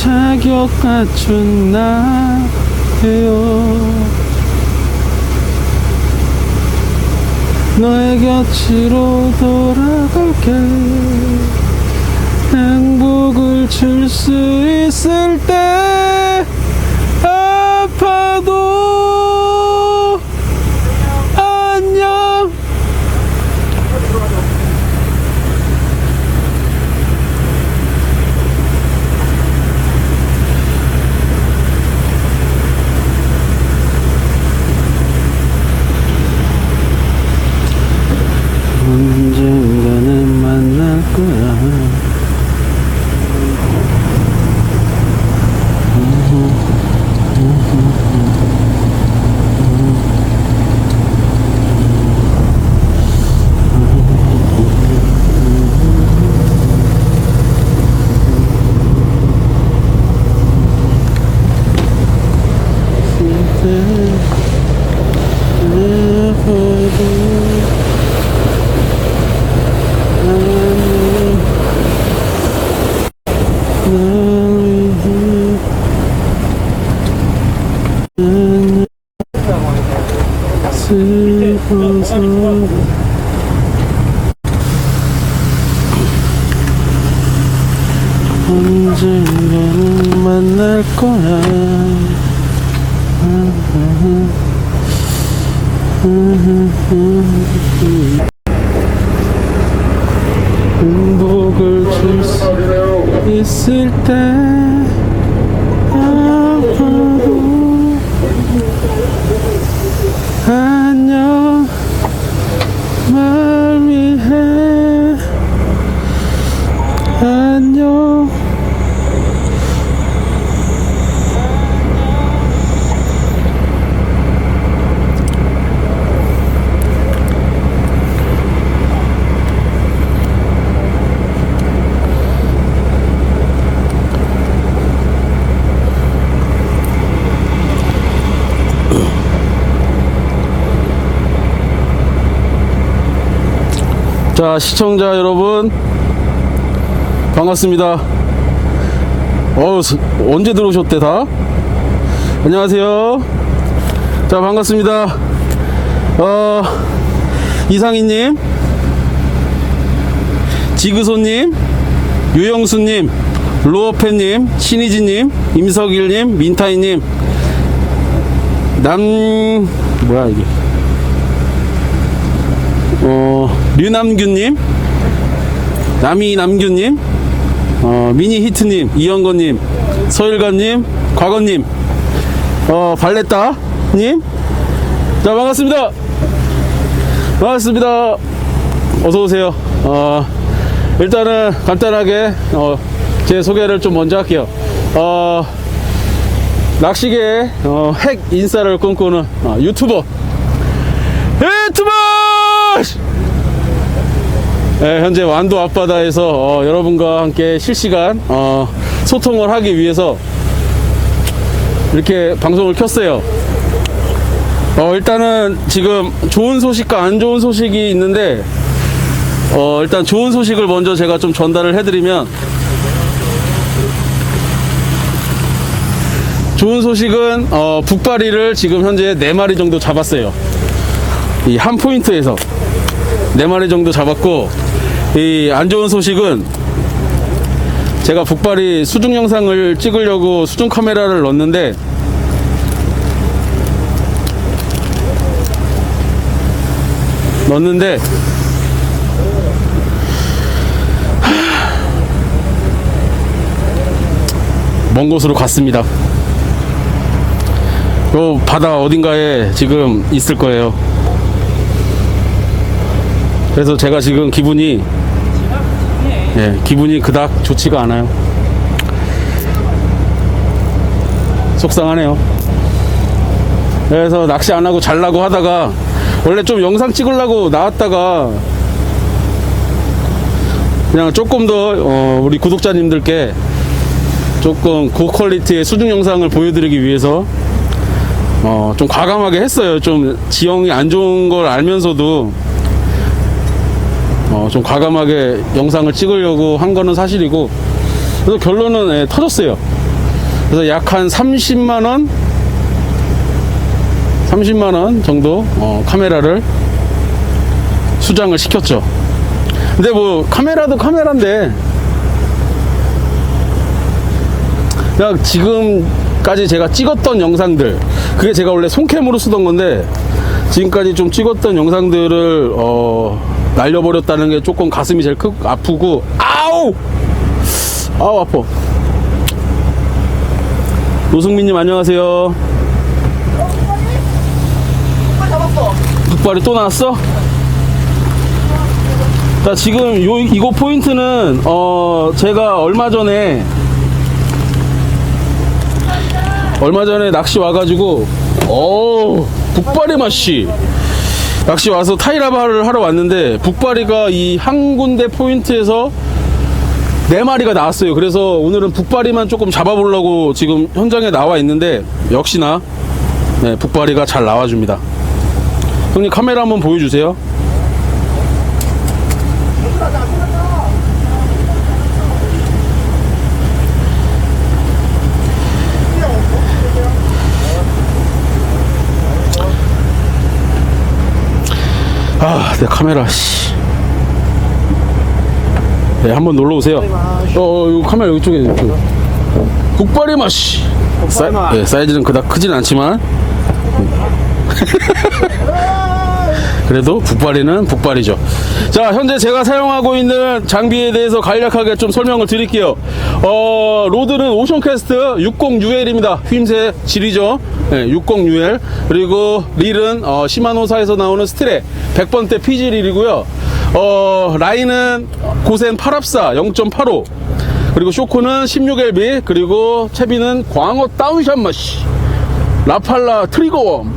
자격 갖춘 나예요. 너의 곁으로 돌아갈게. 행복을 줄 수 있을 때 아파도 안녕 언젠가는 만날 거야 슬퍼서 언젠가는 만날 거야 행복을 줄 수 있을 때 아파도 안녕 말 위해 안녕 자 시청자 여러분 반갑습니다. 어 언제 들어오셨대 다? 안녕하세요. 자 반갑습니다. 어 이상희님 지그소님 유영수님 로어팬님 신희진님 임석일님 민타이님. 남 뭐야 이게 어, 류남규님, 남이남규님, 어, 미니히트님, 이영건님, 서일관님, 과건님, 어, 발레따님. 자, 반갑습니다. 반갑습니다. 어서오세요. 어, 일단은 간단하게, 어, 제 소개를 좀 먼저 할게요. 어, 낚시계, 어, 핵 인싸를 꿈꾸는 어. 유튜버! 네, 현재 완도 앞바다에서 어, 여러분과 함께 실시간 어, 소통을 하기 위해서 이렇게 방송을 켰어요. 어, 일단은 지금 좋은 소식과 안 좋은 소식이 있는데 어, 일단 좋은 소식을 먼저 제가 좀 전달을 해드리면 좋은 소식은 어, 북바리를 지금 현재 4마리 정도 잡았어요. 이 한 포인트에서 4마리 정도 잡았고 이 안 좋은 소식은 제가 북발이 수중 영상을 찍으려고 수중 카메라를 넣었는데 넣었는데 먼 곳으로 갔습니다. 요 바다 어딘가에 지금 있을 거예요. 그래서 제가 지금 기분이 예, 기분이 그닥 좋지가 않아요. 속상하네요. 그래서 낚시 안 하고 잘라고 하다가 원래 좀 영상 찍으려고 나왔다가 그냥 조금 더 어, 우리 구독자님들께 조금 고퀄리티의 수중 영상을 보여드리기 위해서 어, 좀 과감하게 했어요. 좀 지형이 안 좋은 걸 알면서도 어, 좀 과감하게 영상을 찍으려고 한 거는 사실이고 그래서 결론은 예, 터졌어요. 그래서 약 한 30만 원, 30만 원 정도 어, 카메라를 수장을 시켰죠. 근데 뭐 카메라도 카메라인데 그냥 지금까지 제가 찍었던 영상들 그게 제가 원래 손캠으로 쓰던 건데 지금까지 좀 찍었던 영상들을 어, 날려버렸다는 게 조금 가슴이 제일 크, 아프고 아우! 아우 아파. 노승민님 안녕하세요. 북발이 또 나왔어? 자 지금 요 이거 포인트는 어 제가 얼마 전에 얼마 전에 낚시 와가지고 어 북발이 맛이 낚시 와서 타이라바를 하러 왔는데 북발이가 이 한 군데 포인트에서 네 마리가 나왔어요. 그래서 오늘은 북발이만 조금 잡아보려고 지금 현장에 나와 있는데 역시나 네, 북발이가 잘 나와줍니다. 형님 카메라 한번 보여주세요. 아, 내 카메라, 씨. 네, 한번 놀러 오세요. 어, 어, 이거 카메라 이쪽에, 이쪽. 북발이 맛이. 사, 예, 사이즈는 그닥 크진 않지만. 그래도 북발이는 북발이죠. 자, 현재 제가 사용하고 있는 장비에 대해서 간략하게 좀 설명을 드릴게요. 어, 로드는 오션캐스트 60UL입니다. 휘임새 질이죠. 네, 60UL. 그리고 릴은 어, 시마노사에서 나오는 스트레 100번대 PG 릴이고요. 어, 라인은 고센 8합사 0.85. 그리고 쇼크는 16LB. 그리고 채비는 광어 다운샷 마시. 라팔라 트리거웜.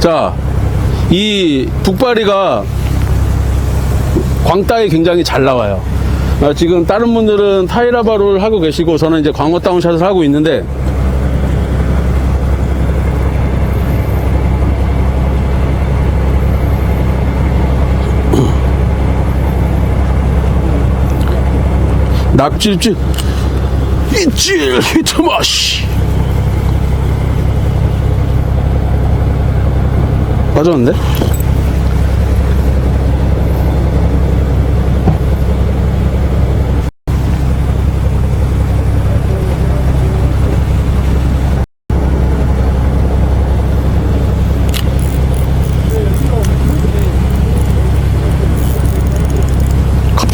자, 이 북바리가 광따에 굉장히 잘 나와요. 아, 지금 다른 분들은 타이라바를 하고 계시고 저는 이제 광어 다운샷을 하고 있는데 낙지질 이질 히트마시 빠졌는데?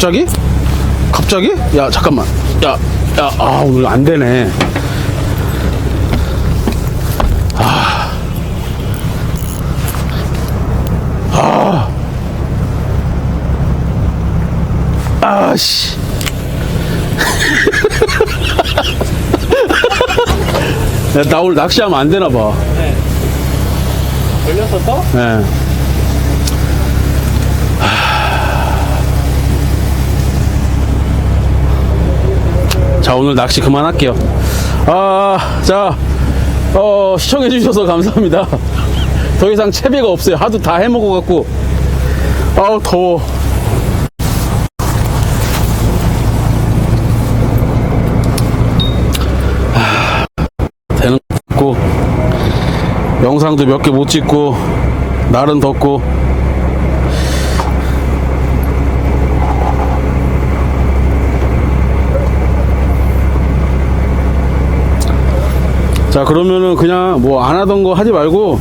갑자기? 갑자기? 야 잠깐만 야 야 아 오늘 안 되네 아씨. 야, 나 오늘 낚시하면 안 되나 봐. 걸렸었어? 예. 자, 오늘 낚시 그만할게요. 아, 자, 어, 시청해주셔서 감사합니다. 더 이상 채비가 없어요. 하도 다 해먹어갖고. 아우, 더워. 되는 고 영상도 몇 개 못 찍고 날은 덥고 자 그러면은 그냥 뭐 안 하던 거 하지 말고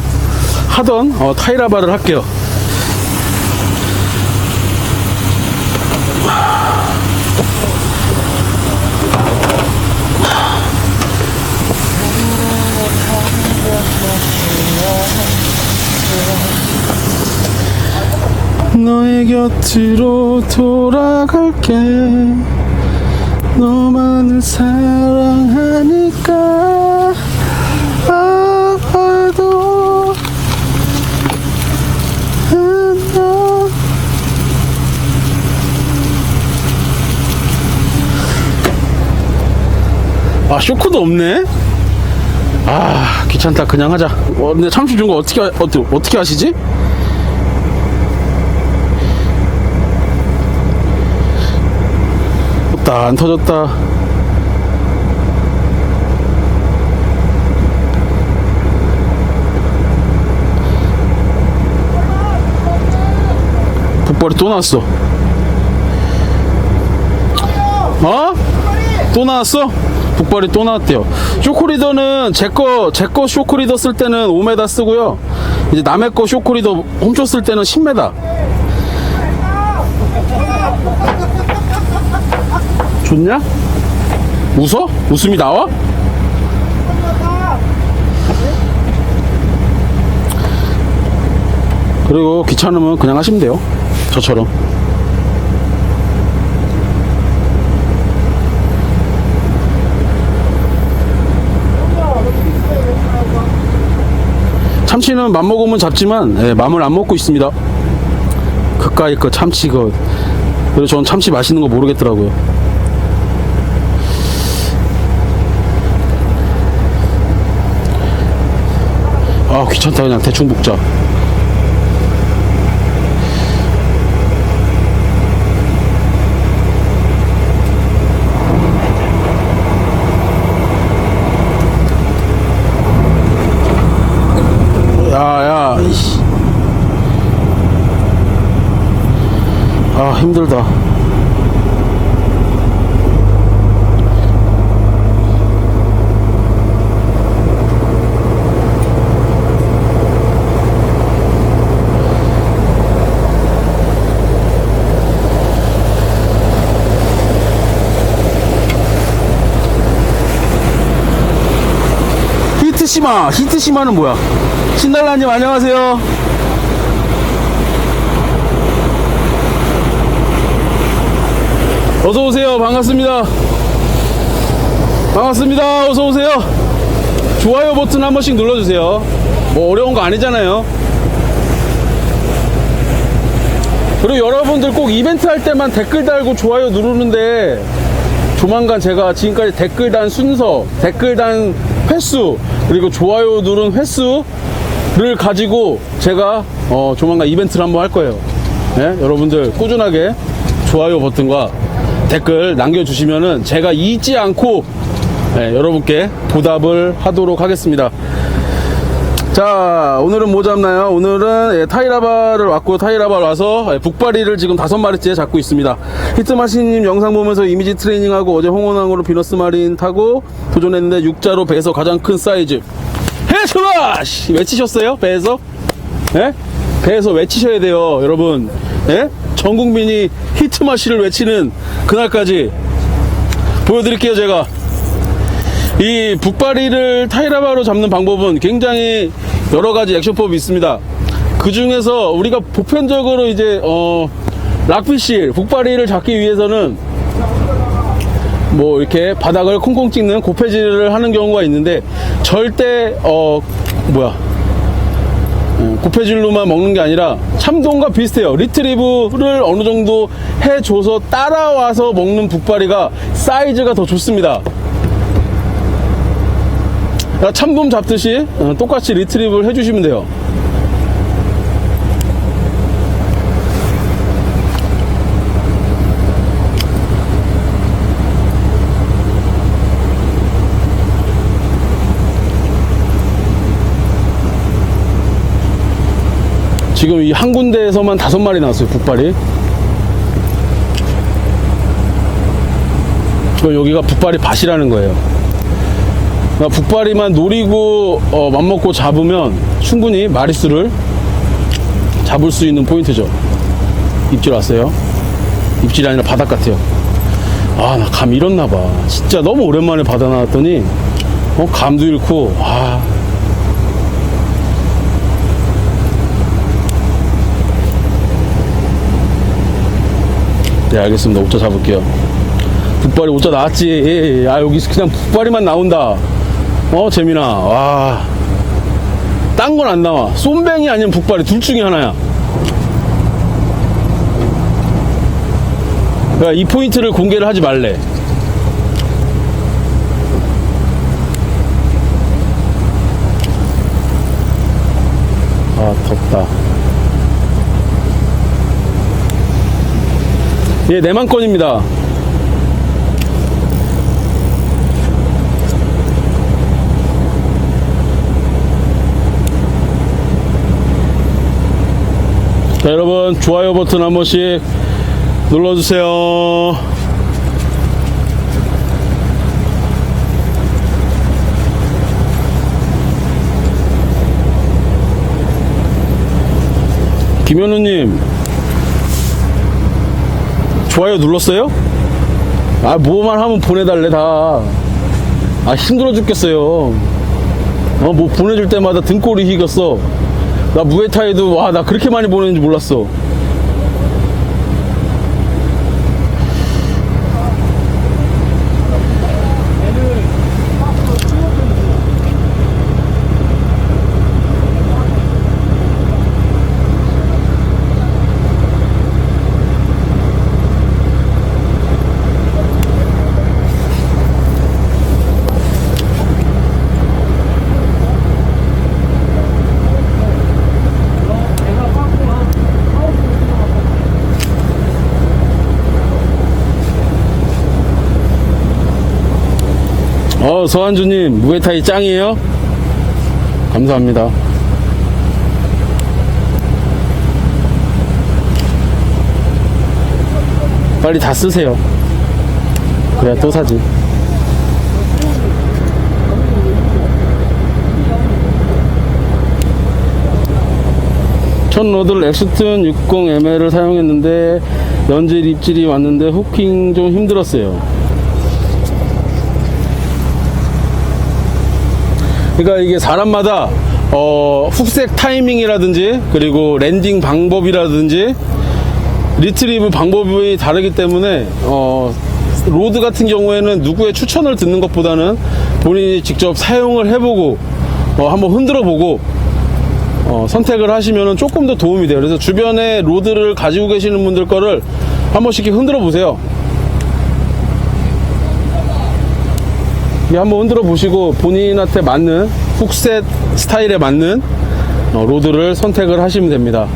하던 어, 타이라바를 할게요. 너의 곁으로 돌아갈게. 너만을 사랑하니까 아, 쇼크도 없네? 아, 귀찮다. 그냥 하자. 어, 근데 참치 준거 어떻게, 하- 어떻게, 어떻게 하시지? 터졌다 안 터졌다 북발이 또 나왔어 어? 또 나왔어? 북발이 또 나왔대요 쇼크리더는 제거 제거 쇼크리더 쓸 때는 5m 쓰고요 이제 남의 거 쇼크리더 쓸 때는 10m 좋냐? 웃어? 웃음이 나와? 그리고 귀찮으면 그냥 하시면 돼요. 저처럼. 참치는 맘먹으면 잡지만 예, 맘을 안 먹고 있습니다. 그까이 거 참치 그 그리고 전 참치 맛있는 거 모르겠더라고요. 아 귀찮다 그냥 대충 볶자 야야 이씨 아 힘들다 히트시마 히트시마는 뭐야? 신달라님 안녕하세요. 어서오세요. 반갑습니다. 반갑습니다. 어서오세요. 좋아요 버튼 한 번씩 눌러주세요. 뭐 어려운 거 아니잖아요. 그리고 여러분들 꼭 이벤트 할 때만 댓글 달고 좋아요 누르는데 조만간 제가 지금까지 댓글 단 순서, 댓글 단 횟수, 그리고 좋아요 누른 횟수를 가지고 제가 어, 조만간 이벤트를 한번 할 거예요. 예? 여러분들 꾸준하게 좋아요 버튼과 댓글 남겨주시면은 제가 잊지 않고 예, 여러분께 보답을 하도록 하겠습니다. 자 오늘은 뭐 잡나요? 오늘은 예, 타이라바를 왔고 타이라바를 와서 예, 북바리를 지금 다섯 마리째 잡고 있습니다 히트마신님 영상 보면서 이미지 트레이닝하고 어제 홍원항으로 비너스 마린 타고 도전했는데 육자로 배에서 가장 큰 사이즈! 씨, 외치셨어요? 배에서? 예? 배에서 외치셔야 돼요 여러분 예? 전 국민이 히트마시를 외치는 그날까지 보여드릴게요 제가 이 북바리를 타이라바로 잡는 방법은 굉장히 여러 가지 액션법이 있습니다. 그 중에서 우리가 보편적으로 이제 어 락피쉬 북바리를 잡기 위해서는 뭐 이렇게 바닥을 콩콩 찍는 고패질을 하는 경우가 있는데 절대 어 뭐야 어, 고패질로만 먹는 게 아니라 참돔과 비슷해요. 리트리브를 어느 정도 해줘서 따라와서 먹는 북바리가 사이즈가 더 좋습니다. 참돔 잡듯이 어, 똑같이 리트리브를 해주시면 돼요. 지금 이 한 군데에서만 다섯 마리 나왔어요, 북발이. 여기가 북발이 밭이라는 거예요. 그러니까 북발이만 노리고 어, 맘먹고 잡으면 충분히 마리수를 잡을 수 있는 포인트죠. 입질 왔어요. 입질이 아니라 바닥 같아요. 아, 나 감 잃었나 봐. 진짜 너무 오랜만에 바다 나왔더니 어, 감도 잃고 와. 네, 알겠습니다. 옷자 잡을게요. 북발이 옷자 나왔지. 예, 예. 아, 여기 그냥 북발이만 나온다. 어, 재민아. 와. 딴 건 안 나와. 쏨뱅이 아니면 북발이 둘 중에 하나야. 이 포인트를 공개를 하지 말래. 아, 덥다. 얘 내만 건입니다. 자, 여러분 좋아요 버튼 한 번씩 눌러주세요. 김현우님 좋아요 눌렀어요? 아 뭐만 하면 보내달래 다. 아 힘들어 죽겠어요. 어 뭐 보내줄 때마다 등골이 희겼어. 나 무에타이도 와 나 그렇게 많이 보내는지 몰랐어. 어 서한주님 무에타이 짱이에요? 감사합니다. 빨리 다 쓰세요. 그래야 또 사지. 첫 로드를 엑스튼 60ml를 사용했는데 연질 입질이 왔는데 후킹 좀 힘들었어요. 그러니까 이게 사람마다 어, 훅색 타이밍이라든지 그리고 랜딩 방법이라든지 리트리브 방법이 다르기 때문에 어, 로드 같은 경우에는 누구의 추천을 듣는 것보다는 본인이 직접 사용을 해보고 어, 한번 흔들어 보고 어, 선택을 하시면 조금 더 도움이 돼요. 그래서 주변에 로드를 가지고 계시는 분들 거를 한 번씩 흔들어 보세요. 이 한번 흔들어 보시고 본인한테 맞는 훅셋 스타일에 맞는 어, 로드를 선택을 하시면 됩니다.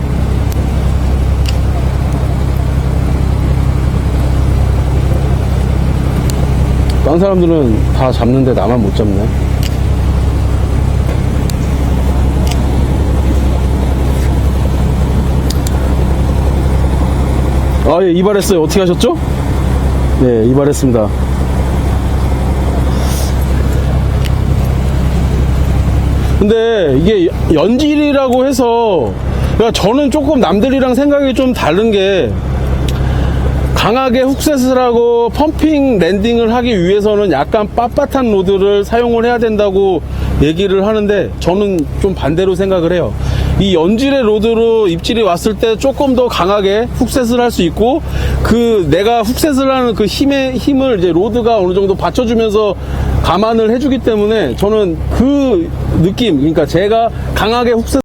딴 사람들은 다 잡는데 나만 못 잡네. 아, 예, 이발했어요. 어떻게 하셨죠? 네, 이발했습니다. 근데 이게 연질이라고 해서 그러니까 저는 조금 남들이랑 생각이 좀 다른 게 강하게 훅셋을 하고 펌핑 랜딩을 하기 위해서는 약간 빳빳한 로드를 사용을 해야 된다고 얘기를 하는데 저는 좀 반대로 생각을 해요. 이 연질의 로드로 입질이 왔을 때 조금 더 강하게 훅셋을 할 수 있고 그 내가 훅셋을 하는 그 힘의 힘을 이제 로드가 어느 정도 받쳐주면서 감안을 해주기 때문에 저는 그 느낌 그러니까 제가 강하게 훅셋